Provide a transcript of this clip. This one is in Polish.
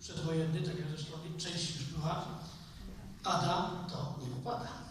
przedwojenny, tak jak zresztą część już była, Ada to nie upada.